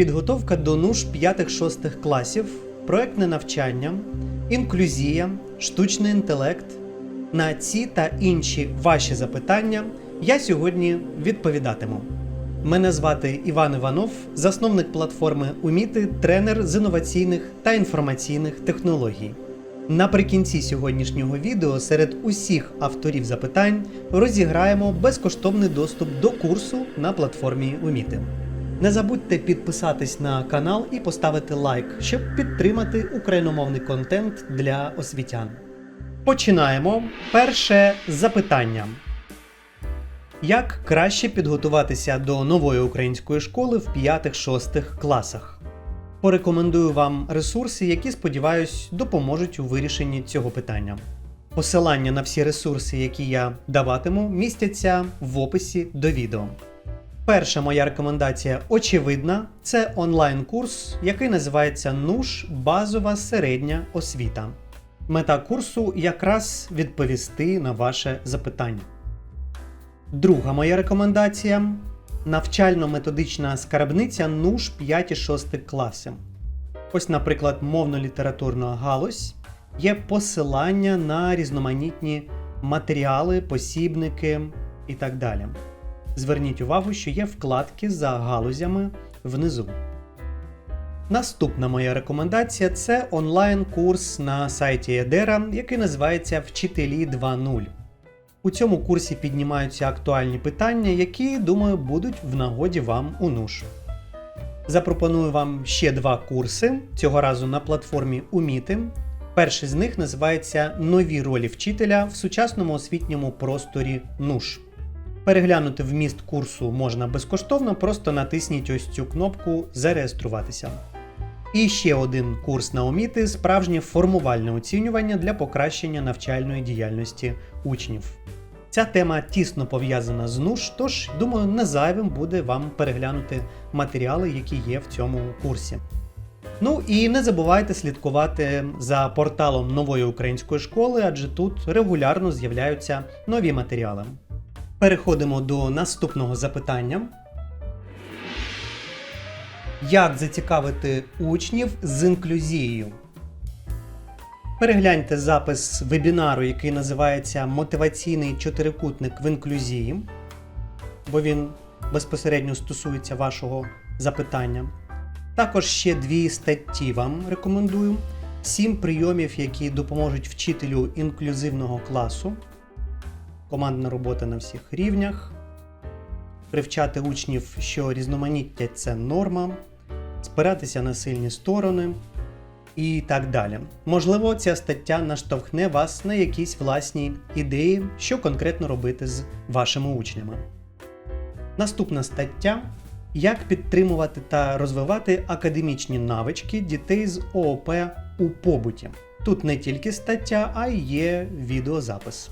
Підготовка до НУШ 5-6 класів, проектне навчання, інклюзія, штучний інтелект. На ці та інші ваші запитання я сьогодні відповідатиму. Мене звати Іван Іванов, засновник платформи Уміти, тренер з інноваційних та інформаційних технологій. Наприкінці сьогоднішнього відео серед усіх авторів запитань розіграємо безкоштовний доступ до курсу на платформі Уміти. Не забудьте підписатись на канал і поставити лайк, щоб підтримати україномовний контент для освітян. Починаємо. Перше запитання. Як краще підготуватися до нової української школи в 5-6 класах? Порекомендую вам ресурси, які, сподіваюсь, допоможуть у вирішенні цього питання. Посилання на всі ресурси, які я даватиму, містяться в описі до відео. Перша моя рекомендація очевидна: це онлайн-курс, який називається НУШ Базова середня освіта. Мета курсу якраз відповісти на ваше запитання. Друга моя рекомендація навчально-методична скарбниця НУШ 5-6 класи. Ось, наприклад, мовно-літературна галузь є посилання на різноманітні матеріали, посібники і так далі. Зверніть увагу, що є вкладки за галузями внизу. Наступна моя рекомендація це онлайн-курс на сайті Едера, який називається Вчителі 2.0. У цьому курсі піднімаються актуальні питання, які, думаю, будуть в нагоді вам у НУШ. Запропоную вам ще два курси, цього разу на платформі Уміти. Перший з них називається Нові ролі вчителя в сучасному освітньому просторі НУШ. Переглянути вміст курсу можна безкоштовно, просто натисніть ось цю кнопку Зареєструватися. І ще один курс на Уміти справжнє формувальне оцінювання для покращення навчальної діяльності учнів. Ця тема тісно пов'язана з НУШ, тож думаю, не зайвим буде вам переглянути матеріали, які є в цьому курсі. Ну і не забувайте слідкувати за порталом нової української школи, адже тут регулярно з'являються нові матеріали. Переходимо до наступного запитання. Як зацікавити учнів з інклюзією? Перегляньте запис вебінару, який називається Мотиваційний чотирикутник в інклюзії, бо він безпосередньо стосується вашого запитання. Також ще дві статті вам рекомендую: сім прийомів, які допоможуть вчителю інклюзивного класу, командна робота на всіх рівнях, привчати учнів, що різноманіття це норма, спиратися на сильні сторони і так далі. Можливо, ця стаття наштовхне вас на якісь власні ідеї, що конкретно робити з вашими учнями. Наступна стаття. Як підтримувати та розвивати академічні навички дітей з ООП у побуті. Тут не тільки стаття, а й є відеозапис.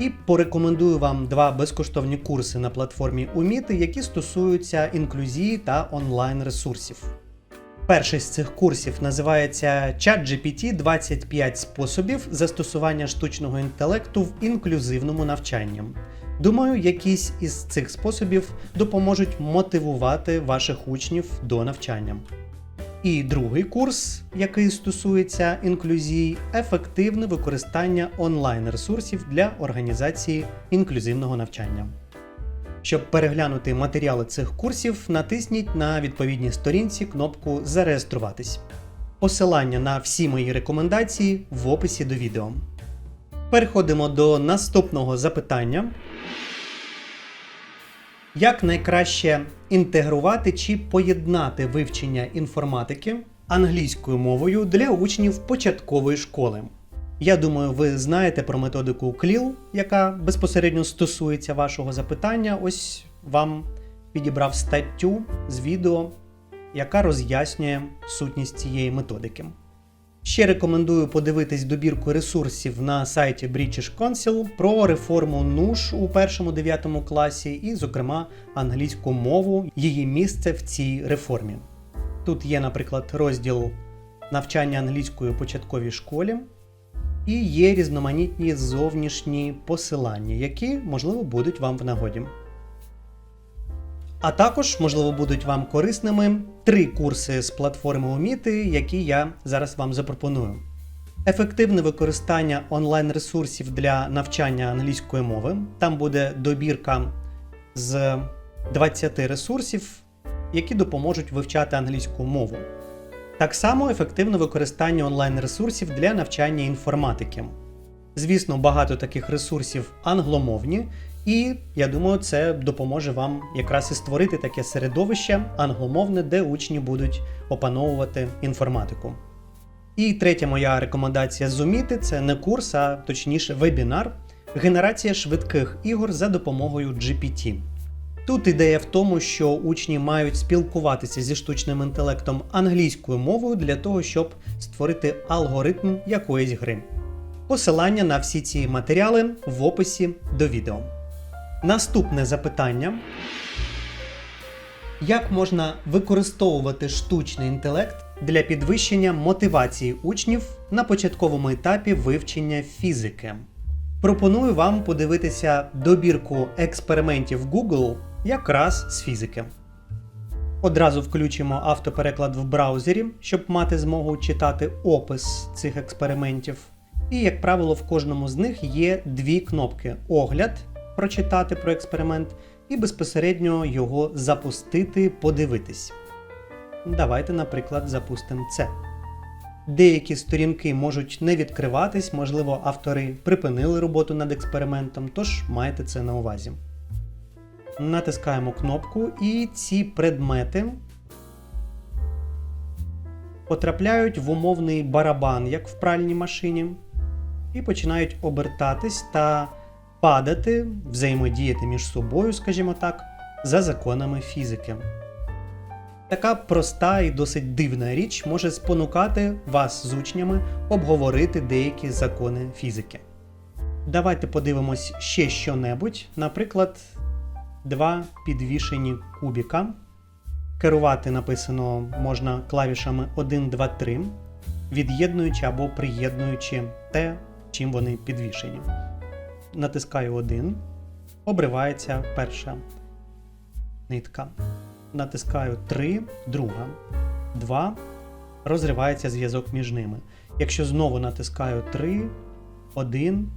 І порекомендую вам два безкоштовні курси на платформі Уміти, які стосуються інклюзії та онлайн ресурсів. Перший з цих курсів називається ChatGPT 25 способів застосування штучного інтелекту в інклюзивному навчанні. Думаю, якісь із цих способів допоможуть мотивувати ваших учнів до навчання. І другий курс, який стосується інклюзії, ефективне використання онлайн-ресурсів для організації інклюзивного навчання. Щоб переглянути матеріали цих курсів, натисніть на відповідній сторінці кнопку Зареєструватись. Посилання на всі мої рекомендації в описі до відео. Переходимо до наступного запитання. Як найкраще інтегрувати чи поєднати вивчення інформатики англійською мовою для учнів початкової школи? Я думаю, ви знаєте про методику CLIL, яка безпосередньо стосується вашого запитання. Ось вам підібрав статтю з відео, яка роз'яснює сутність цієї методики. Ще рекомендую подивитись добірку ресурсів на сайті British Council про реформу НУШ у першому 9 класі, і, зокрема, англійську мову, її місце в цій реформі. Тут є, наприклад, розділ навчання англійської у початковій школі, і є різноманітні зовнішні посилання, які, можливо, будуть вам в нагоді. А також, можливо, будуть вам корисними три курси з платформи Уміти, які я зараз вам запропоную. Ефективне використання онлайн-ресурсів для навчання англійської мови. Там буде добірка з 20 ресурсів, які допоможуть вивчати англійську мову. Так само ефективне використання онлайн-ресурсів для навчання інформатики. Звісно, багато таких ресурсів англомовні, і я думаю, це допоможе вам якраз і створити таке середовище англомовне, де учні будуть опановувати інформатику. І третя моя рекомендація зуміти це не курс, а точніше вебінар генерація швидких ігор за допомогою GPT. Тут ідея в тому, що учні мають спілкуватися зі штучним інтелектом англійською мовою для того, щоб створити алгоритм якоїсь гри. Посилання на всі ці матеріали в описі до відео. Наступне запитання: як можна використовувати штучний інтелект для підвищення мотивації учнів на початковому етапі вивчення фізики? Пропоную вам подивитися добірку експериментів Google якраз з фізики. Одразу включимо автопереклад в браузері, щоб мати змогу читати опис цих експериментів. І, як правило, в кожному з них є дві кнопки: огляд прочитати про експеримент і безпосередньо його запустити, подивитись. Давайте, наприклад, запустимо це. Деякі сторінки можуть не відкриватись, можливо, автори припинили роботу над експериментом, тож маєте це на увазі. Натискаємо кнопку, і ці предмети потрапляють в умовний барабан, як в пральній машині, і починають обертатись та падати, взаємодіяти між собою, скажімо так, за законами фізики. Така проста і досить дивна річ може спонукати вас з учнями обговорити деякі закони фізики. Давайте подивимось ще що-небудь, наприклад, два підвішені кубіка. Керувати написано можна клавішами 1, 2, 3, від'єднуючи або приєднуючи те, чим вони підвішені. Натискаю 1, обривається перша нитка. Натискаю 3, друга, 2, розривається зв'язок між ними. Якщо знову натискаю 3, 1,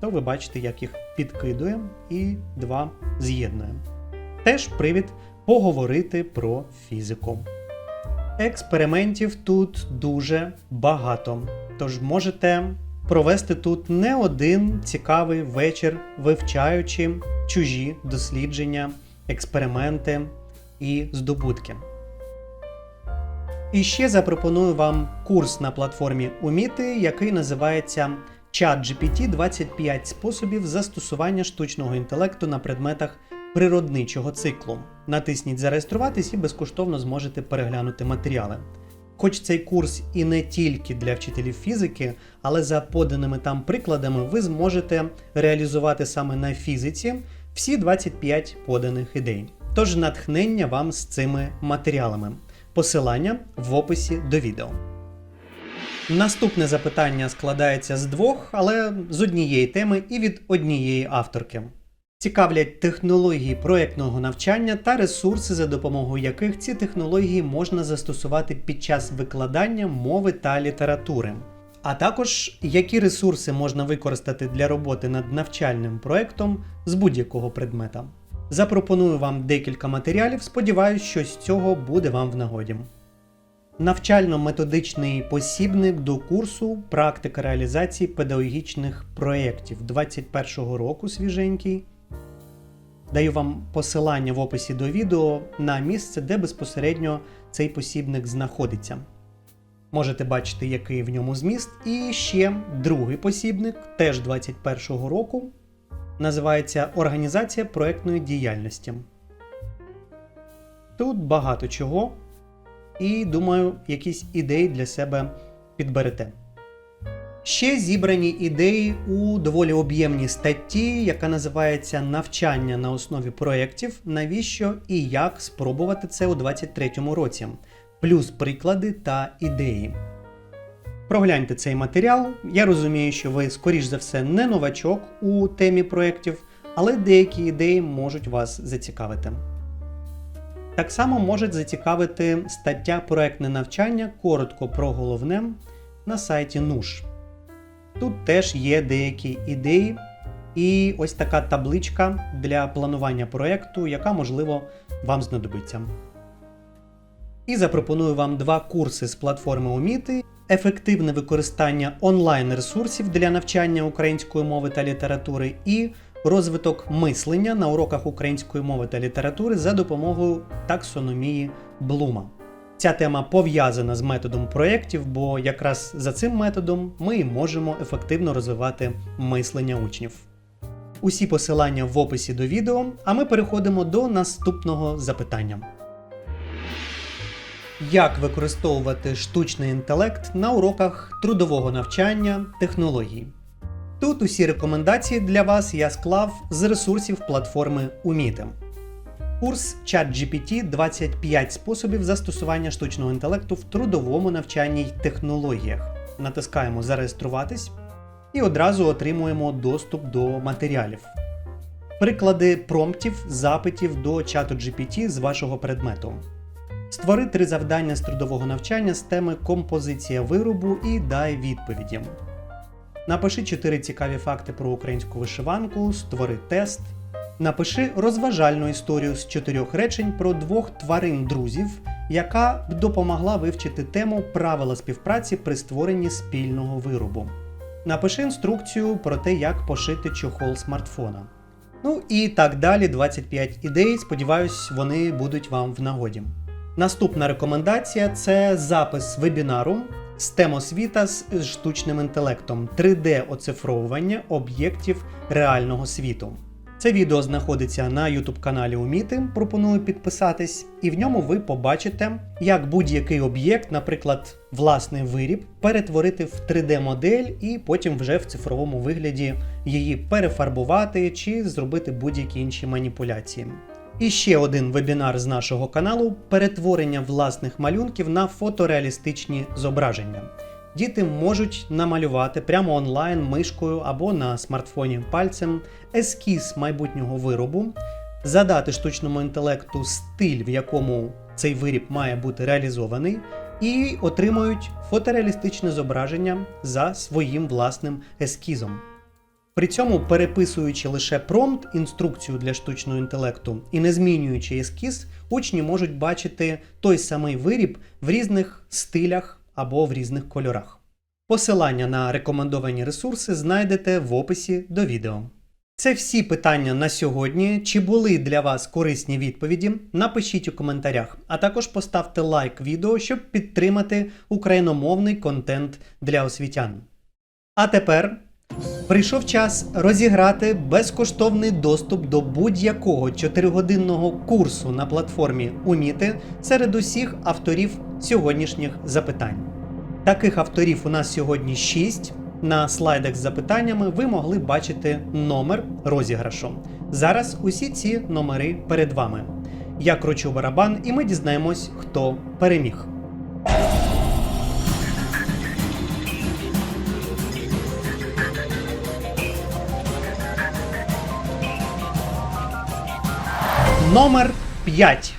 то ви бачите, як їх підкидує і 2 з'єднує. Теж привід поговорити про фізику. Експериментів тут дуже багато, тож можете провести тут не один цікавий вечір, вивчаючи чужі дослідження, експерименти і здобутки. І ще запропоную вам курс на платформі Уміти, який називається ChatGPT 25 способів застосування штучного інтелекту на предметах природничого циклу. Натисніть Зареєструватись і безкоштовно зможете переглянути матеріали. Хоч цей курс і не тільки для вчителів фізики, але за поданими там прикладами ви зможете реалізувати саме на фізиці всі 25 поданих ідей. Тож натхнення вам з цими матеріалами. Посилання в описі до відео. Наступне запитання складається з двох, але з однієї теми і від однієї авторки. Цікавлять технології проєктного навчання та ресурси, за допомогою яких ці технології можна застосувати під час викладання мови та літератури. А також які ресурси можна використати для роботи над навчальним проєктом з будь-якого предмета. Запропоную вам декілька матеріалів, сподіваюсь, що з цього буде вам в нагоді. Навчально-методичний посібник до курсу Практика реалізації педагогічних проєктів 21-го року свіженький. Даю вам посилання в описі до відео на місце, де безпосередньо цей посібник знаходиться. Можете бачити, який в ньому зміст. І ще другий посібник, теж 21-го року, називається Організація проєктної діяльності. Тут багато чого, і думаю, якісь ідеї для себе підберете. Ще зібрані ідеї у доволі об'ємній статті, яка називається Навчання на основі проєктів, навіщо і як спробувати це у 2023 році, плюс приклади та ідеї. Прогляньте цей матеріал. Я розумію, що ви, скоріш за все, не новачок у темі проєктів, але деякі ідеї можуть вас зацікавити. Так само може зацікавити стаття проектне навчання коротко про головне на сайті НУШ. Тут теж є деякі ідеї і ось така табличка для планування проекту, яка, можливо, вам знадобиться. І запропоную вам два курси з платформи Уміти, ефективне використання онлайн-ресурсів для навчання української мови та літератури і розвиток мислення на уроках української мови та літератури за допомогою таксономії Блума. Ця тема пов'язана з методом проєктів, бо якраз за цим методом ми і можемо ефективно розвивати мислення учнів. Усі посилання в описі до відео, а ми переходимо до наступного запитання. Як використовувати штучний інтелект на уроках трудового навчання технологій? Тут усі рекомендації для вас я склав з ресурсів платформи Уміти. Курс ChatGPT 25 способів застосування штучного інтелекту в трудовому навчанні й технологіях. Натискаємо Зареєструватись і одразу отримуємо доступ до матеріалів. Приклади промптів, запитів до чату GPT з вашого предмету. Створи три завдання з трудового навчання з теми композиція виробу і дай відповіді. Напиши 4 цікаві факти про українську вишиванку, створи тест. Напиши розважальну історію з чотирьох речень про двох тварин-друзів, яка б допомогла вивчити тему правила співпраці при створенні спільного виробу. Напиши інструкцію про те, як пошити чохол смартфона. Ну і так далі, 25 ідей. Сподіваюсь, вони будуть вам в нагоді. Наступна рекомендація це запис вебінару з тем освіта з штучним інтелектом 3D-оцифровування об'єктів реального світу. Це відео знаходиться на YouTube каналі Уміти. Пропоную підписатись, і в ньому ви побачите, як будь-який об'єкт, наприклад, власний виріб, перетворити в 3D-модель і потім вже в цифровому вигляді її перефарбувати чи зробити будь-які інші маніпуляції. І ще один вебінар з нашого каналу перетворення власних малюнків на фотореалістичні зображення. Діти можуть намалювати прямо онлайн мишкою або на смартфоні пальцем ескіз майбутнього виробу, задати штучному інтелекту стиль, в якому цей виріб має бути реалізований, і отримують фотореалістичне зображення за своїм власним ескізом. При цьому, переписуючи лише промпт, інструкцію для штучного інтелекту і не змінюючи ескіз, учні можуть бачити той самий виріб в різних стилях або в різних кольорах. Посилання на рекомендовані ресурси знайдете в описі до відео. Це всі питання на сьогодні. Чи були для вас корисні відповіді? Напишіть у коментарях, а також поставте лайк відео, щоб підтримати україномовний контент для освітян. А тепер прийшов час розіграти безкоштовний доступ до будь-якого 4-годинного курсу на платформі Уміти серед усіх авторів сьогоднішніх запитань. Таких авторів у нас сьогодні 6. На слайдах з запитаннями ви могли бачити номер розіграшу. Зараз усі ці номери перед вами. Я кручу барабан, і ми дізнаємось, хто переміг. Номер 5.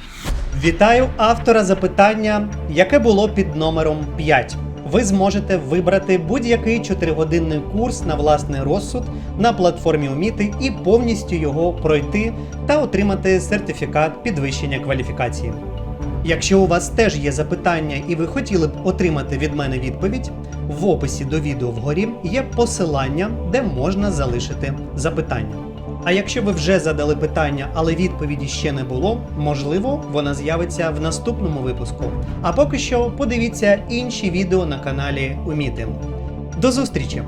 Вітаю автора запитання, яке було під номером 5. Ви зможете вибрати будь-який 4-годинний курс на власний розсуд на платформі Уміти і повністю його пройти та отримати сертифікат підвищення кваліфікації. Якщо у вас теж є запитання і ви хотіли б отримати від мене відповідь, в описі до відео вгорі є посилання, де можна залишити запитання. А якщо ви вже задали питання, але відповіді ще не було, можливо, вона з'явиться в наступному випуску. А поки що подивіться інші відео на каналі Умітим. До зустрічі!